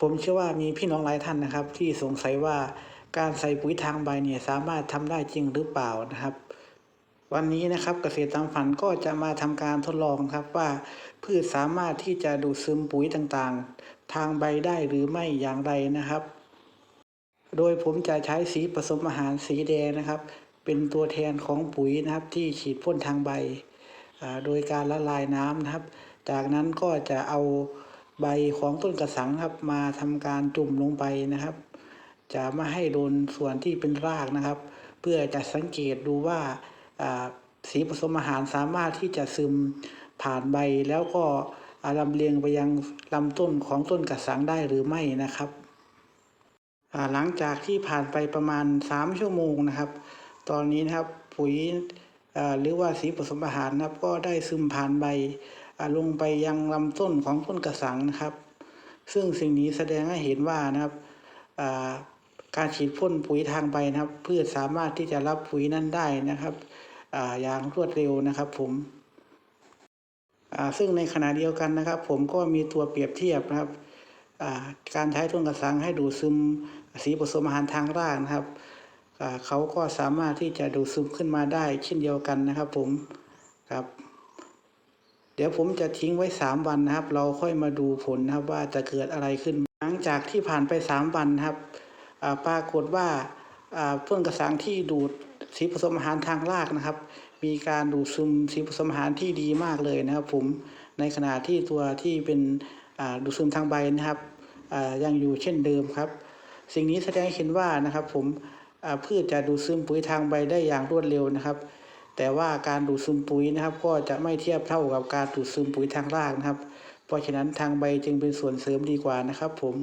ผมเชื่อว่ามีพี่น้องหลายท่านนะครับ ที่สงสัยว่าการใส่ปุ๋ยทางใบเนี่ยสามารถทำได้จริงหรือเปล่านะครับ วันนี้นะครับเกษตรตามฝันก็จะมาทำการทดลองครับว่าพืชสามารถที่จะดูดซึมปุ๋ยต่างๆ ทางใบได้หรือไม่อย่างไรนะครับ โดยผมจะใช้สีผสมอาหารสีแดงนะครับ เป็นตัวแทนของปุ๋ยนะครับที่ฉีดพ่นทางใบอ่าโดยการละลายน้ำนะครับ จากนั้นก็จะเอา ใบของต้นกระสังครับมาทำการจุ่มลงไปนะครับ จะไม่ให้โดนส่วนที่เป็นรากนะครับ เพื่อจะสังเกตดูว่าสีผสมอาหารสามารถที่จะซึมผ่านใบแล้วก็ลำเลียงไปยังลำต้นของต้นกระสังได้หรือไม่นะครับ หลังจากที่ผ่านไปประมาณ 3 ชั่วโมงนะครับ ตอนนี้นะครับปุ๋ยหรือว่าสีผสมอาหารนะครับก็ได้ซึมผ่านใบ ลงไปยังลำต้นของต้นกระสังนะครับ ซึ่งสิ่งนี้แสดงให้เห็นว่านะครับการฉีดพ่นปุ๋ยทางใบนะครับ พืชสามารถที่จะรับปุ๋ยนั้นได้นะครับออย่างรวดเร็วนะครับ ผมซึ่งในขณะเดียวกันนะครับ ผมก็มีตัวเปรียบเทียบนะครับการใช้ต้นกระสังให้ดูดซึมสีผสมอาหารทางรากนะครับเขาก็สามารถที่จะดูดซึมขึ้นมาได้เช่นเดียวกันนะครับ ผมครับ เดี๋ยวผมจะทิ้งไว้สามวันนะครับ เราค่อยมาดูผลนะครับว่าจะเกิดอะไรขึ้น หลังจากที่ผ่านไปสามวันนะครับอ่าปรากฏว่าอ่าต้นกระสังที่ดูดสีผสมอาหารทางรากนะครับ มีการดูดซึมสีผสมอาหารที่ดีมากเลยนะครับ ผมในขณะที่ตัวที่เป็นดูดซึมทางใบนะครับยังอยู่เช่นเดิมครับ สิ่งนี้แสดงให้เห็นว่านะครับ ผมพืชจะดูดซึมปุ๋ยทางใบได้อย่างรวดเร็วนะครับ แต่ว่าการดูดซึมปุ๋ยนะครับ ก็จะไม่เทียบเท่ากับการดูดซึมปุ๋ยทางรากนะครับ เพราะฉะนั้นทางใบจึงเป็นส่วนเสริมดีกว่านะครับผม